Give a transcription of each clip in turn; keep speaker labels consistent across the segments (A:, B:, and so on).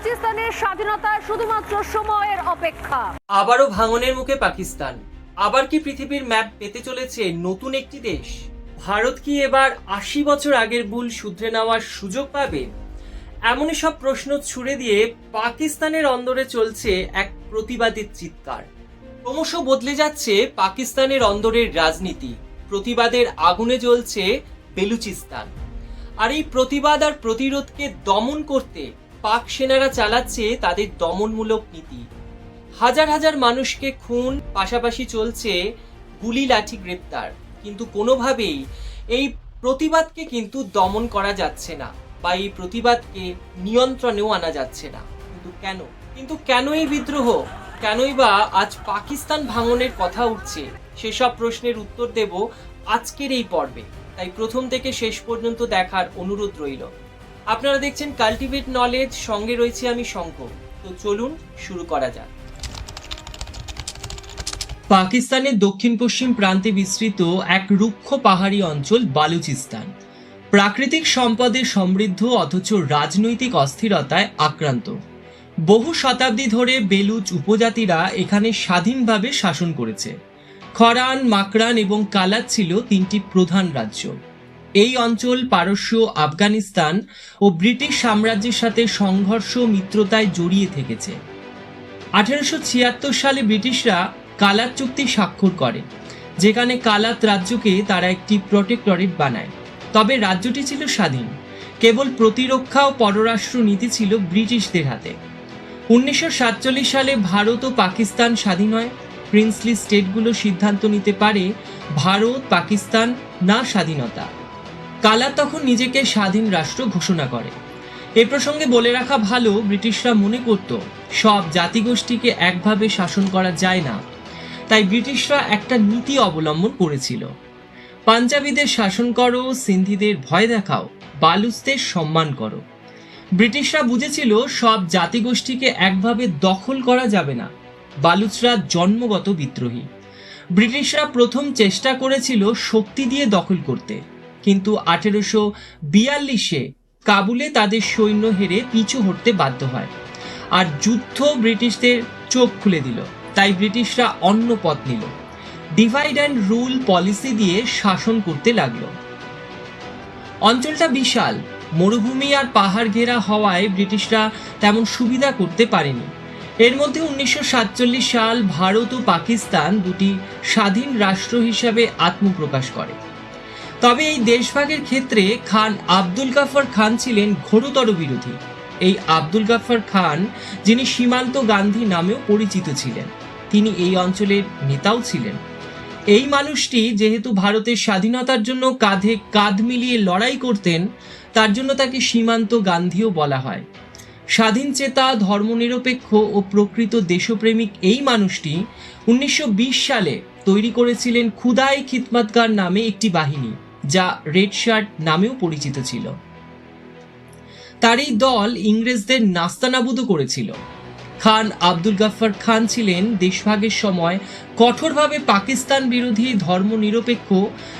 A: বালুচিস্তানের স্বাধীনতা শুধুমাত্র সময়ের অপেক্ষা।
B: আবারও ভাঙনের মুখে পাকিস্তান। আবার কি পৃথিবীর ম্যাপ পেতে চলেছে নতুন একটি দেশ? ভারত কি এবার আশি বছর আগের ভুল শুধরে নেওয়ার সুযোগ পাবে? এমনই সব প্রশ্ন ছুড়ে দিয়ে পাকিস্তানের অন্দরে চলছে এক প্রতিবাদের চিৎকার। ক্রমশ বদলে যাচ্ছে পাকিস্তানের অন্দরের রাজনীতি। প্রতিবাদের আগুনে জ্বলছে বেলুচিস্তান। আর এই প্রতিবাদ আর প্রতিরোধকে দমন করতে পাক সেনারা চালাচ্ছে তাদের দমনমূলক নীতি। হাজার হাজার মানুষকে খুন, পাশাপাশি চলছে গুলি লাঠি গ্রেপ্তার। কিন্তু কোনোভাবেই এই প্রতিবাদকে কিন্তু দমন করা যাচ্ছে না বা এই প্রতিবাদকে নিয়ন্ত্রণেও আনা যাচ্ছে না। কিন্তু কেন? কিন্তু কেন এই বিদ্রোহ? কেনই বা আজ পাকিস্তান ভাঙনের কথা উঠছে? সেসব প্রশ্নের উত্তর দেব আজকের এই পর্বে। তাই প্রথম থেকে শেষ পর্যন্ত দেখার অনুরোধ রইল। আপনারা দেখছেন কাল্টিভেট নলেজ সঙ্গে রয়েছে আমি শঙ্খ তো চলুন শুরু করা যাক। পাকিস্তানের দক্ষিণ পশ্চিম প্রান্তে বিস্তৃত এক রুক্ষ পাহাড়ি অঞ্চল বালুচিস্তান। প্রাকৃতিক সম্পদে সমৃদ্ধ অথচ রাজনৈতিক অস্থিরতায় আক্রান্ত। বহু শতাব্দী ধরে বেলুচ উপজাতিরা এখানে স্বাধীনভাবে শাসন করেছে। খরান, মাকরান এবং কালাত ছিল তিনটি প্রধান রাজ্য। এই অঞ্চল, পারস্য, আফগানিস্তান ও ব্রিটিশ সাম্রাজ্যের সাথে সংঘর্ষ মিত্রতায় জড়িয়ে থেকেছে। আঠেরোশো ছিয়াত্তর সালে ব্রিটিশরা কালাত চুক্তি স্বাক্ষর করে, যেখানে কালাত রাজ্যকে তারা একটি প্রোটেক্টরেট বানায়। তবে রাজ্যটি ছিল স্বাধীন। কেবল প্রতিরক্ষা ও পররাষ্ট্র নীতি ছিল ব্রিটিশদের হাতে। উনিশশো সাতচল্লিশ সালে ভারত ও পাকিস্তান স্বাধীন হয়। প্রিন্সলি স্টেটগুলো সিদ্ধান্ত নিতে পারে ভারত, পাকিস্তান না স্বাধীনতা। কালাত তখন নিজেকে স্বাধীন রাষ্ট্র ঘোষণা করে। এ প্রসঙ্গে বলে রাখা ভালো ব্রিটিশরা মনে করত, সব জাতিগোষ্ঠীকে একভাবে শাসন করা যায় না। তাই ব্রিটিশরা একটা নীতি অবলম্বন করেছিল। পাঞ্জাবিদের শাসন করো, সিন্ধিদের ভয় দেখাও, বালুচদের সম্মান করো। ব্রিটিশরা বুঝেছিল, সব জাতিগোষ্ঠীকে একভাবে দখল করা যাবে না। বালুচরা জন্মগত বিদ্রোহী। ব্রিটিশরা প্রথম চেষ্টা করেছিল শক্তি দিয়ে দখল করতে। কিন্তু আঠেরোশো বিয়াল্লিশে কাবুলে তাদের সৈন্য হেরে পিছু হটতে বাধ্য হয়। আর যুদ্ধ ব্রিটিশদের চোখ খুলে দিল। তাই ব্রিটিশরা অন্য পথ নিল। ডিভাইড অ্যান্ড রুল পলিসি দিয়ে শাসন করতে লাগল। অঞ্চলটা বিশাল। মরুভূমি আর পাহাড় ঘেরা হওয়ায় ব্রিটিশরা তেমন সুবিধা করতে পারেনি। এর মধ্যে উনিশশো সাতচল্লিশ সাল ভারত ও পাকিস্তান দুটি স্বাধীন রাষ্ট্র হিসাবে আত্মপ্রকাশ করে। তবে এই দেশভাগের ক্ষেত্রে খান আব্দুল গাফর খান ছিলেন ঘোরতর বিরোধী। এই আব্দুল গাফর খান, যিনি সীমান্ত গান্ধী নামেও পরিচিত ছিলেন, তিনি এই অঞ্চলের নেতাও ছিলেন। এই মানুষটি যেহেতু ভারতের স্বাধীনতার জন্য কাঁধে কাঁধ মিলিয়ে লড়াই করতেন, তার জন্য তাকে সীমান্ত গান্ধীও বলা হয়। স্বাধীন চেতা, ধর্মনিরপেক্ষ ও প্রকৃত দেশপ্রেমিক এই মানুষটি উনিশশো বিশ সালে তৈরি করেছিলেন খুদাই খিদমতগার নামে একটি বাহিনী। যা রেড শার্ট নামেও পরিচিত ছিল। তার এই দল ইংরেজদের নাস্তানাবুদও করেছিল। খান আব্দুল গাফফার খান ছিলেন দেশভাগের সময় কঠোরভাবে পাকিস্তান বিরোধী ধর্মনিরপেক্ষ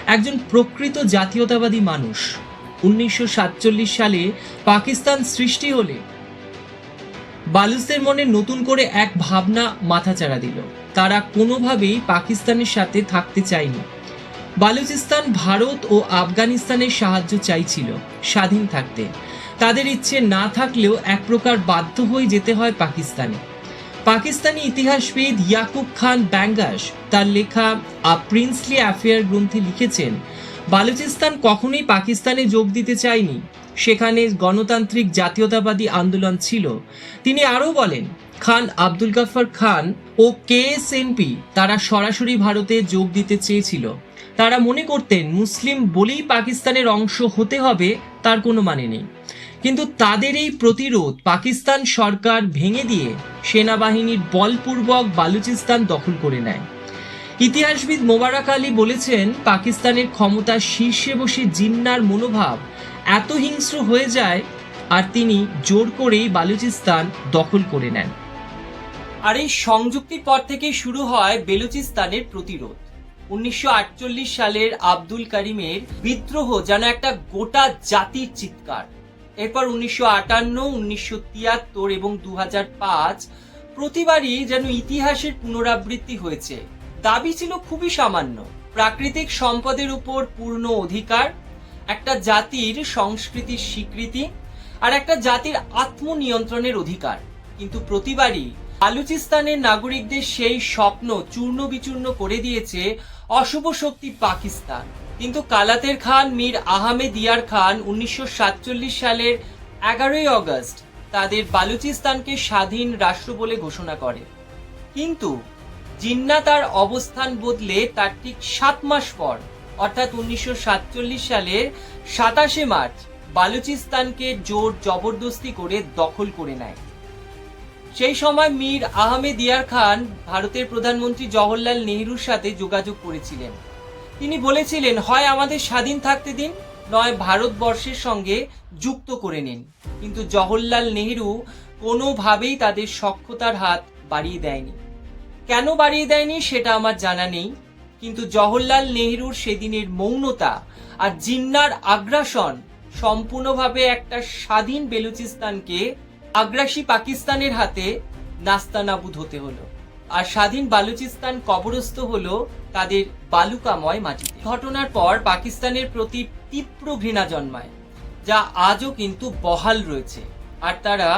B: একজন প্রকৃত জাতীয়তাবাদী মানুষ। উনিশশো সাতচল্লিশ সালে পাকিস্তান সৃষ্টি হলে বালুচদের মনে নতুন করে এক ভাবনা মাথাচাড়া দিল। তারা কোনোভাবেই পাকিস্তানের সাথে থাকতে চায়নি। বালুচিস্তান, ভারত ও আফগানিস্তানের সাহায্য চাইছিল স্বাধীন থাকতে। তাদের ইচ্ছে না থাকলেও এক প্রকার বাধ্য হয়ে যেতে হয় পাকিস্তানে। পাকিস্তানি ইতিহাসবিদ ইয়াকুব খান ব্যাঙ্গাস তার লেখা আ প্রিন্সলি অ্যাফেয়ার গ্রন্থে লিখেছেন, বালুচিস্তান কখনোই পাকিস্তানে যোগ দিতে চায়নি। সেখানে গণতান্ত্রিক জাতীয়তাবাদী আন্দোলন ছিল। তিনি আরও বলেন, খান আব্দুল গাফর খান ও কেএসএনপি তারা সরাসরি ভারতে যোগ দিতে চেয়েছিল। তারা মনে করতেন মুসলিম বলেই পাকিস্তানের অংশ হতে হবে, তার কোনো মানে নেই। কিন্তু তাদের এই প্রতিরোধ পাকিস্তান সরকার ভেঙে দিয়ে সেনাবাহিনীর বলপূর্বক বালুচিস্তান দখল করে নেয়। ইতিহাসবিদ মোবারক আলী বলেছেন, পাকিস্তানের ক্ষমতার শীর্ষে বসে জিন্নার মনোভাব এত হিংস্র হয়ে যায়, আর তিনি জোর করেই বালুচিস্তান দখল করে নেন। আর এই সংযুক্তির পর থেকে শুরু হয় বেলুচিস্তানের প্রতিরোধ। উনিশশো আটচল্লিশ সালের আব্দুল করিমের বিদ্রোহ যেন একটা গোটা জাতির চিৎকার। এরপর উনিশশো আটান্ন, উনিশশো তিয়াত্তর এবং দু প্রতিবারই যেন ইতিহাসের পুনরাবৃত্তি হয়েছে। দাবি ছিল খুবই সামান্য। প্রাকৃতিক সম্পদের উপর পূর্ণ অধিকার, একটা জাতির সংস্কৃতির স্বীকৃতি আর একটা জাতির আত্মনিয়ন্ত্রণের অধিকার। কিন্তু প্রতিবারই বালুচিস্তানের নাগরিকদের সেই স্বপ্ন চূর্ণ বিচূর্ণ করে দিয়েছে অশুভ শক্তি পাকিস্তান। কিন্তু কালাতের খান মীর আহমেদ ইয়ার খান উনিশশো সাতচল্লিশ সালের এগারোই অগস্ট তাদের বালুচিস্তানকে স্বাধীন রাষ্ট্র বলে ঘোষণা করে। কিন্তু জিন্না তার অবস্থান বদলে তার ঠিক সাত মাস পর, অর্থাৎ উনিশশো সাতচল্লিশ সালের সাতাশে মার্চ, বালুচিস্তানকে জোর জবরদস্তি করে দখল করে নেয়। সেই সময় মীর আহমেদ ইয়ার খান ভারতের প্রধানমন্ত্রী জওহরলাল নেহরুর সাথে যোগাযোগ করেছিলেন। তিনি বলেছিলেন, হয় আমাদের স্বাধীন থাকতে দিন, নয় ভারতবর্ষের সঙ্গে যুক্ত করে নিন। কিন্তু জওহরলাল নেহরু কোনোভাবেই তাদের সক্ষতার হাত বাড়িয়ে দেয়নি। কেন বাড়িয়ে দেয়নি সেটা আমার জানা নেই, কিন্তু জওহরলাল নেহরুর সেদিনের মৌনতা আর জিন্নার আগ্রাসন সম্পূর্ণভাবে একটা স্বাধীন বেলুচিস্তানকে আগ্রাসী পাকিস্তানের হাতে নাস্তানাবুদ হতে হলো। আর স্বাধীন বালুচিস্তান কবরস্থ হলো তাদের বালুকাময় মাটিতে। ঘটনার পর পাকিস্তানের প্রতি তীব্র ঘৃণা জন্মায়, যা আজও কিন্তু বহাল রয়েছে, আর তারা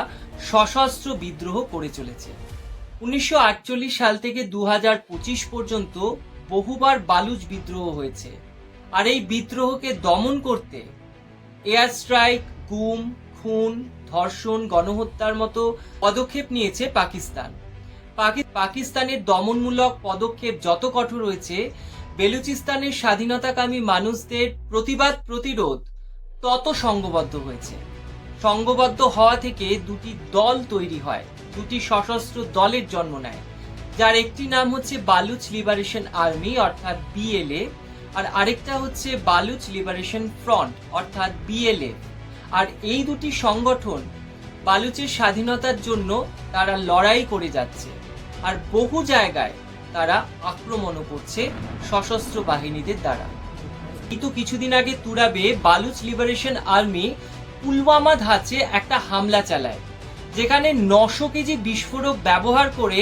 B: সশস্ত্র বিদ্রোহ করে চলেছে। উনিশশো আটচল্লিশ সাল থেকে দু হাজার পঁচিশ পর্যন্ত বহুবার বালুচ বিদ্রোহ হয়েছে, আর এই বিদ্রোহকে দমন করতে এয়ার স্ট্রাইক গুম, খুন ধর্ষণ, গণহত্যার মতো পদক্ষেপ নিয়েছে পাকিস্তান। পাকিস্তানের দমনমূলক পদক্ষেপ যত কঠোর হয়েছে, বেলুচিস্তানের স্বাধীনতাকামী মানুষদের প্রতিবাদ প্রতিরোধ তত সংঘবদ্ধ হয়েছে। সংঘবদ্ধ হওয়া থেকে দুটি দল তৈরি হয়, দুটি সশস্ত্র দলের জন্ম নেয়, যার একটি নাম হচ্ছে বালুচ লিবারেশন আর্মি, অর্থাৎ বিএলএ, আর আরেকটা হচ্ছে বালুচ লিবারেশন ফ্রন্ট, অর্থাৎ বিএলএ আর এই দুটি সংগঠন বালুচের স্বাধীনতার জন্য তারা লড়াই করে যাচ্ছে। আর বহু জায়গায় তারা আক্রমণও করছে সশস্ত্র বাহিনীদের দ্বারা। কিন্তু কিছুদিন আগে তুরাবে বালুচ লিবারেশন আর্মি পুলওয়ামা ধাঁচে একটা হামলা চালায়, যেখানে নশো কেজি বিস্ফোরক ব্যবহার করে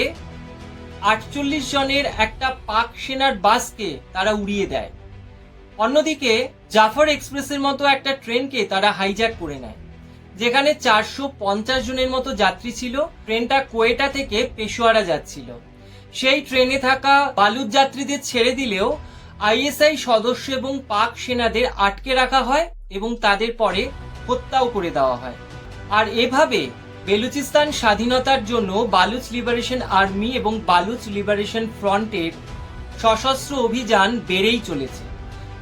B: আটচল্লিশ জনের একটা পাক সেনার বাসকে তারা উড়িয়ে দেয়। অন্যদিকে জাফর এক্সপ্রেসের মতো একটা ট্রেনকে তারা হাইজ্যাক করে নেয়। যেখানে চারশো পঞ্চাশ জনের মতো যাত্রী ছিল। ট্রেনটা কোয়েটা থেকে পেশোয়ারা যাচ্ছিল। সেই ট্রেনে থাকা বালুচ যাত্রীদের ছেড়ে দিলেও আইএসআই সদস্য এবং পাক সেনাদের আটকে রাখা হয় এবং তাদের পরে হত্যাও করে দেওয়া হয়। আর এভাবে বেলুচিস্তান স্বাধীনতার জন্য বালুচ লিবারেশন আর্মি এবং বালুচ লিবারেশন ফ্রন্টের সশস্ত্র অভিযান বেড়েই চলেছে।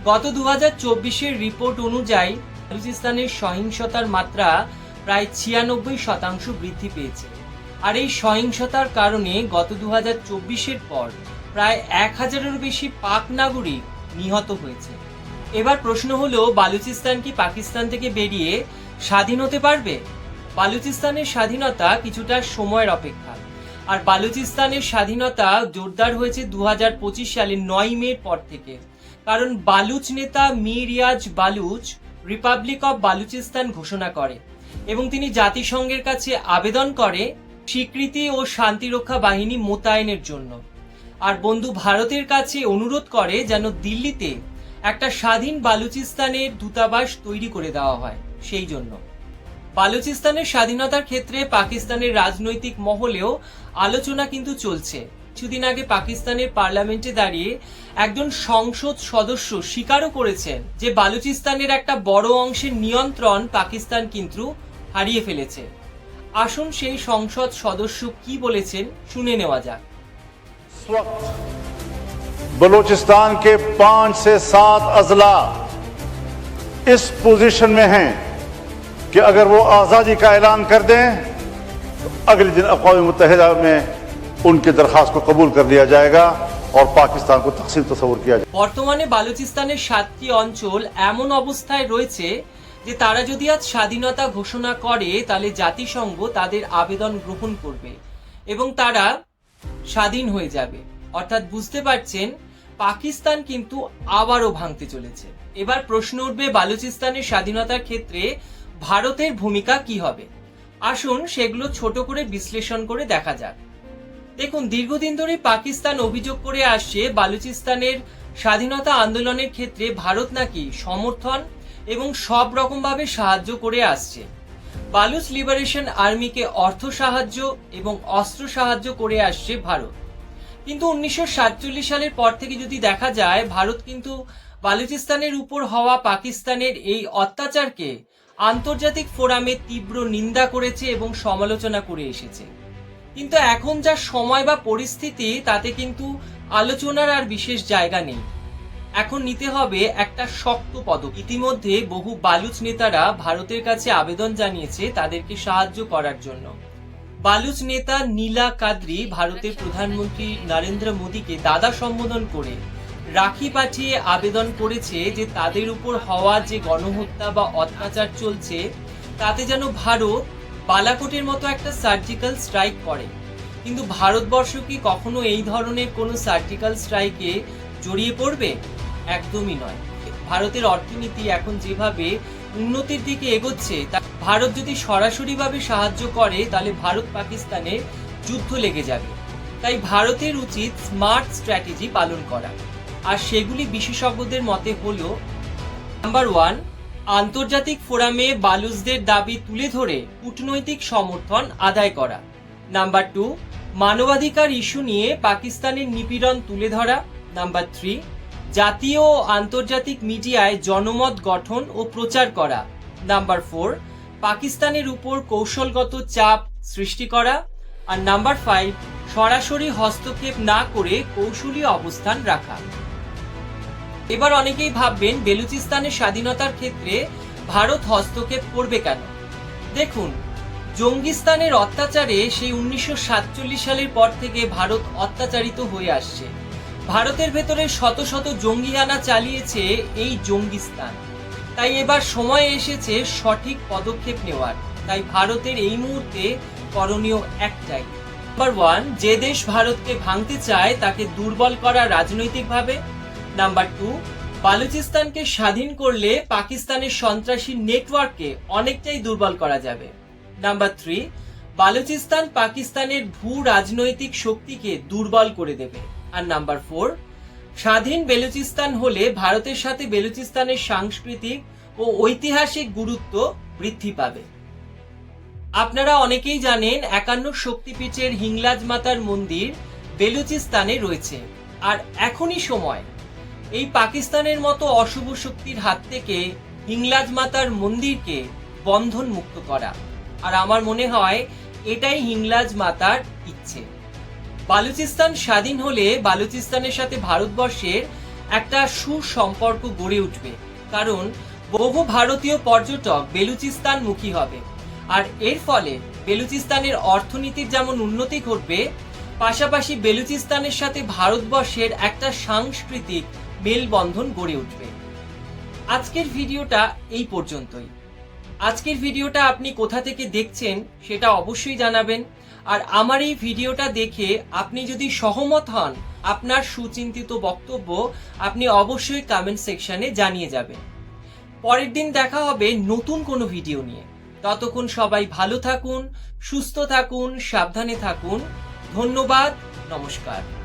B: গত দু হাজার চব্বিশের রিপোর্ট অনুযায়ী বালুচিস্তানের সহিংসতার মাত্রা প্রায় ছিয়ানব্বই শতাংশ বৃদ্ধি পেয়েছে। আর এই সহিংসতার কারণে গত দু হাজার চব্বিশের পর প্রায় এক হাজারেরও বেশি পাক নাগরিক নিহত হয়েছে। এবার প্রশ্ন হলো, বালুচিস্তান কি পাকিস্তান থেকে বেরিয়ে স্বাধীন হতে পারবে? বালুচিস্তানের স্বাধীনতা কিছুটা সময়ের অপেক্ষা। আর বালুচিস্তানের স্বাধীনতা জোরদার হয়েছে দু হাজার পঁচিশ সালের নয় মের পর থেকে। কারণ বালুচ নেতা মীর রিয়াজ বালুচ রিপাবলিক অব বালুচিস্তান ঘোষণা করে এবং তিনি জাতিসংঘের কাছে আবেদন করে স্বীকৃতি ও শান্তিরক্ষা বাহিনী মোতায়েনের জন্য। আর বন্ধু ভারতের কাছে অনুরোধ করে যেন দিল্লিতে একটা স্বাধীন বালুচিস্তানের দূতাবাস তৈরি করে দেওয়া হয়, সেই জন্য। বালুচিস্তানের স্বাধীনতার ক্ষেত্রে পাকিস্তানের রাজনৈতিক মহলেও আলোচনা কিন্তু চলছে। কিছুদিন আগে পাকিস্তানের পার্লামেন্টে দাঁড়িয়ে একজন সংসদ সদস্য স্বীকারও করেছেন যে বালুচিস্তানের একটা বড় অংশের নিয়ন্ত্রণ পাকিস্তান কিন্তু হারিয়ে ফেলেছে আসুন সেই সংসদ সদস্য কি বলেছেন শুনে নেওয়া যাক
C: इस वक्त बलूचिस्तान के पांच से सात अजला इस पोजीशन में हैं कि अगर वो आज़ादी का ऐलान कर दें तो अगले दिन अकवा मुतहदा में उनकी दरख्वास्त को कबूल कर लिया जाएगा और पाकिस्तान को तकसीम तस्वूर किया जाएगा
B: বর্তমানে বালুচিস্তানের সাতটি অঞ্চল এমন অবস্থায় রয়েছে যে তারা যদি আজ স্বাধীনতা ঘোষণা করে তাহলে জাতিসংঘ তাদের আবেদন গ্রহণ করবে এবং তারা স্বাধীন হয়ে যাবে অর্থাৎ বুঝতে পারছেন পাকিস্তান কিন্তু আবারও ভাঙতে চলেছে এবার প্রশ্ন উঠবে বালুচিস্তানের স্বাধীনতার ক্ষেত্রে ভারতের ভূমিকা কি হবে আসুন সেগুলো ছোট করে বিশ্লেষণ করে দেখা যাক দেখুন, দীর্ঘদিন ধরে পাকিস্তান অভিযোগ করে আসছে, বালুচিস্তানের স্বাধীনতা আন্দোলনের ক্ষেত্রে ভারত নাকি সমর্থন এবং সব রকমভাবে সাহায্য করে আসছে। বালুচ লিবারেশন আর্মিকে অর্থ সাহায্য এবং অস্ত্র সাহায্য করে আসছে ভারত। কিন্তু উনিশশো সাতচল্লিশ সালের পর থেকে যদি দেখা যায়, ভারত কিন্তু বালুচিস্তানের উপর হওয়া পাকিস্তানের এই অত্যাচারকে আন্তর্জাতিক ফোরামে তীব্র নিন্দা করেছে এবং সমালোচনা করে এসেছে। কিন্তু এখন যা সময় বা পরিস্থিতি, তাতে কিন্তু আলোচনার আর বিশেষ জায়গা নেই। এখন নিতে হবে একটা শক্ত পদক ইতিমধ্যে বহু বালুচ নেতারা ভারতের কাছে আবেদন জানিয়েছে তাদেরকে সাহায্য করার জন্য। বালুচ নেতা নীলা কাদ্রি ভারতের প্রধানমন্ত্রী নরেন্দ্র মোদীকে দাদা সম্বোধন করে রাখি পাঠিয়ে আবেদন করেছে যে তাদের উপর হওয়া যে গণহত্যা বা অত্যাচার চলছে, তাতে যেন ভারত বালাকোটের মতো একটা সার্জিক্যাল স্ট্রাইক করে কিন্তু ভারতবর্ষ কি কখনো এই ধরনের কোনো সার্জিক্যাল স্ট্রাইকে জড়িয়ে পড়বে? একদমই নয়। ভারতের অর্থনীতি এখন যেভাবে উন্নতির দিকে এগোচ্ছে, তা ভারত যদি সরাসরিভাবে সাহায্য করে, তাহলে ভারত পাকিস্তানে যুদ্ধ লেগে যাবে। তাই ভারতের উচিত স্মার্ট স্ট্র্যাটেজি পালন করা। আর সেগুলি বিশেষজ্ঞদের মতে হলো নাম্বার ওয়ান আন্তর্জাতিক ফোরামে বালুচদের দাবি তুলে ধরে কূটনৈতিক সমর্থন আদায় করা। নাম্বার টু, মানবাধিকার ইস্যু নিয়ে পাকিস্তানের নিপীড়ন তুলে ধরা। নাম্বার থ্রি, জাতীয় ও আন্তর্জাতিক মিডিয়ায় জনমত গঠন ও প্রচার করা। নাম্বার ফোর, পাকিস্তানের উপর কৌশলগত চাপ সৃষ্টি করা। আর নাম্বার ফাইভ, সরাসরি হস্তক্ষেপ না করে কৌশলী অবস্থান রাখা। এবার অনেকেই ভাববেন বেলুচিস্তানের স্বাধীনতার ক্ষেত্রে ভারত হস্তক্ষেপ করবে কেন? দেখুন, জঙ্গিস্তানের অত্যাচারে সেই উনিশশো সাতচল্লিশ সালের পর থেকে ভারত অত্যাচারিত হয়ে আসছে। ভারতের ভেতরে শত শত জঙ্গিহানা চালিয়েছে এই জঙ্গিস্তান। তাই এবার সময় এসেছে সঠিক পদক্ষেপ নেওয়ার। তাই ভারতের এই মুহূর্তে করণীয় একটাই। নাম্বার ওয়ান যে দেশ ভারতকে ভাঙতে চায় তাকে দুর্বল করা রাজনৈতিকভাবে। নাম্বার টু বালুচিস্তানকে স্বাধীন করলে পাকিস্তানের সন্ত্রাসী নেটওয়ার্ককে অনেকটাই দুর্বল করা যাবে। নাম্বার থ্রি বালুচিস্তান পাকিস্তানের ভূ রাজনৈতিক শক্তিকে দুর্বল করে দেবে। আর নাম্বার ফোর স্বাধীন বেলুচিস্তান হলে ভারতের সাথে বেলুচিস্তানের সাংস্কৃতিক ও ঐতিহাসিক গুরুত্ব বৃদ্ধি পাবে। আপনারা অনেকেই জানেন, একান্ন শক্তিপীঠের হিংলাজ মাতার মন্দির বেলুচিস্তানে রয়েছে। আর এখনই সময় এই পাকিস্তানের মতো অশুভ শক্তির হাত থেকে হিংলাজ মাতার মন্দিরকে বন্ধন মুক্ত করা। আর আমার মনে হয়, এটাই হিংলাজ মাতার ইচ্ছে। বালুচিস্তান স্বাধীন হলে বালুচিস্তানের সাথে ভারতবর্ষের একটা সুসম্পর্ক গড়ে উঠবে। কারণ, বহু ভারতীয় পর্যটক বেলুচিস্তান মুখী হবে। আর এর ফলে বেলুচিস্তানের অর্থনীতির যেমন উন্নতি ঘটবে, পাশাপাশি বেলুচিস্তানের সাথে ভারতবর্ষের একটা সাংস্কৃতিক মেলবন্ধন গড়ে উঠবে। আজকের ভিডিওটা এই পর্যন্তই। আজকের ভিডিওটা আপনি কোথা থেকে দেখছেন সেটা অবশ্যই জানাবেন। আর আমার এই ভিডিওটা দেখে আপনি যদি সহমত হন আপনার সুচিন্তিত বক্তব্য, আপনি অবশ্যই কমেন্ট সেকশনে জানিয়ে যাবেন। পরের দিন দেখা হবে নতুন কোনো ভিডিও নিয়ে। ততক্ষণ সবাই ভালো থাকুন, সুস্থ থাকুন, সাবধানে থাকুন। ধন্যবাদ, নমস্কার।